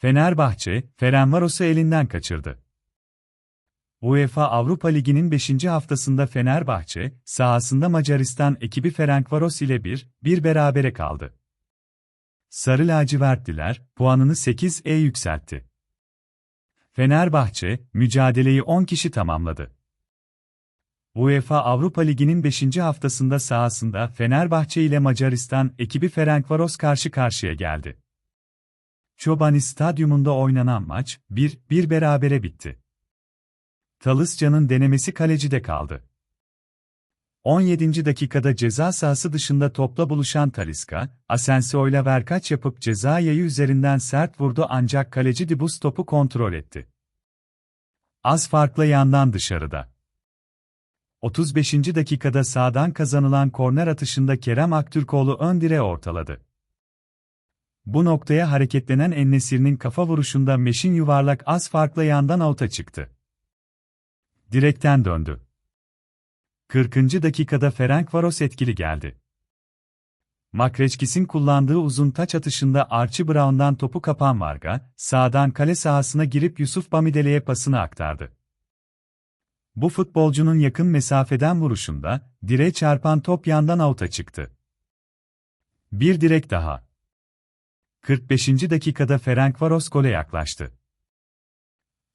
Fenerbahçe, Ferenvaros'u elinden kaçırdı. UEFA Avrupa Ligi'nin 5. haftasında Fenerbahçe, sahasında Macaristan ekibi Ferencvaros ile 1-1 berabere kaldı. Sarı lacivertliler, puanını 8'e yükseltti. Fenerbahçe, mücadeleyi 10 kişi tamamladı. UEFA Avrupa Ligi'nin 5. haftasında sahasında Fenerbahçe ile Macaristan ekibi Ferencvaros karşı karşıya geldi. Çobani Stadyumunda oynanan maç 1-1 berabere bitti. Talisca'nın denemesi kalecide kaldı. 17. dakikada ceza sahası dışında topla buluşan Talisca, Asensio ile verkaç yapıp ceza yayı üzerinden sert vurdu ancak kaleci Dibus topu kontrol etti. Az farkla yandan dışarıda. 35. dakikada sağdan kazanılan korner atışında Kerem Aktürkoğlu ön direğe ortaladı. Bu noktaya hareketlenen Ennesir'in kafa vuruşunda Meşin yuvarlak az farkla yandan avuta çıktı. Direkten döndü. 40. dakikada Ferencvaros etkili geldi. Makreçkis'in kullandığı uzun taç atışında Archie Brown'dan topu kapan Varga, sağdan kale sahasına girip Yusuf Bamidele'ye pasını aktardı. Bu futbolcunun yakın mesafeden vuruşunda, direğe çarpan top yandan avuta çıktı. Bir direk daha. 45. dakikada Ferencvaros gole yaklaştı.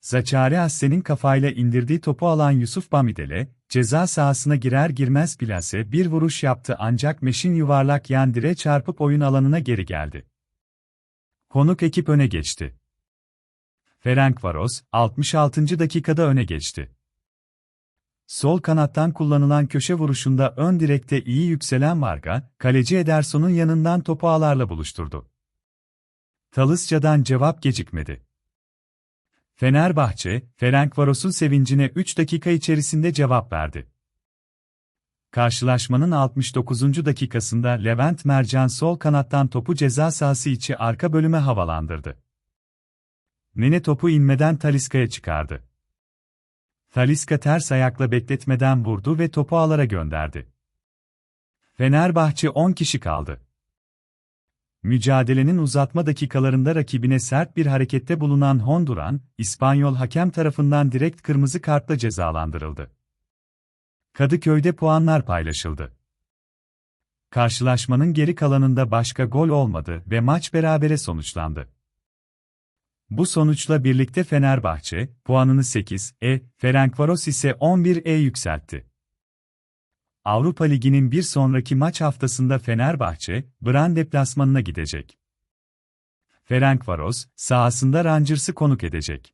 Zaçari Assen'in kafayla indirdiği topu alan Yusuf Bamidele, ceza sahasına girer girmez plase bir vuruş yaptı ancak Meşin yuvarlak yan direğe çarpıp oyun alanına geri geldi. Konuk ekip öne geçti. Ferencvaros, 66. dakikada öne geçti. Sol kanattan kullanılan köşe vuruşunda ön direkte iyi yükselen Varga, kaleci Ederson'un yanından topu ağlarla buluşturdu. Talisca'dan cevap gecikmedi. Fenerbahçe, Ferencvaros'un sevincine 3 dakika içerisinde cevap verdi. Karşılaşmanın 69. dakikasında Levent Mercan sol kanattan topu ceza sahası içi arka bölüme havalandırdı. Nene topu inmeden Taliska'ya çıkardı. Taliska ters ayakla bekletmeden vurdu ve topu ağlara gönderdi. Fenerbahçe 10 kişi kaldı. Mücadelenin uzatma dakikalarında rakibine sert bir harekette bulunan Honduran, İspanyol hakem tarafından direkt kırmızı kartla cezalandırıldı. Kadıköy'de puanlar paylaşıldı. Karşılaşmanın geri kalanında başka gol olmadı ve maç berabere sonuçlandı. Bu sonuçla birlikte Fenerbahçe, puanını 8'e, Ferencvaros ise 11'e yükseltti. Avrupa Ligi'nin bir sonraki maç haftasında Fenerbahçe, Bran deplasmanına gidecek. Ferencvaros, sahasında Rangers'ı konuk edecek.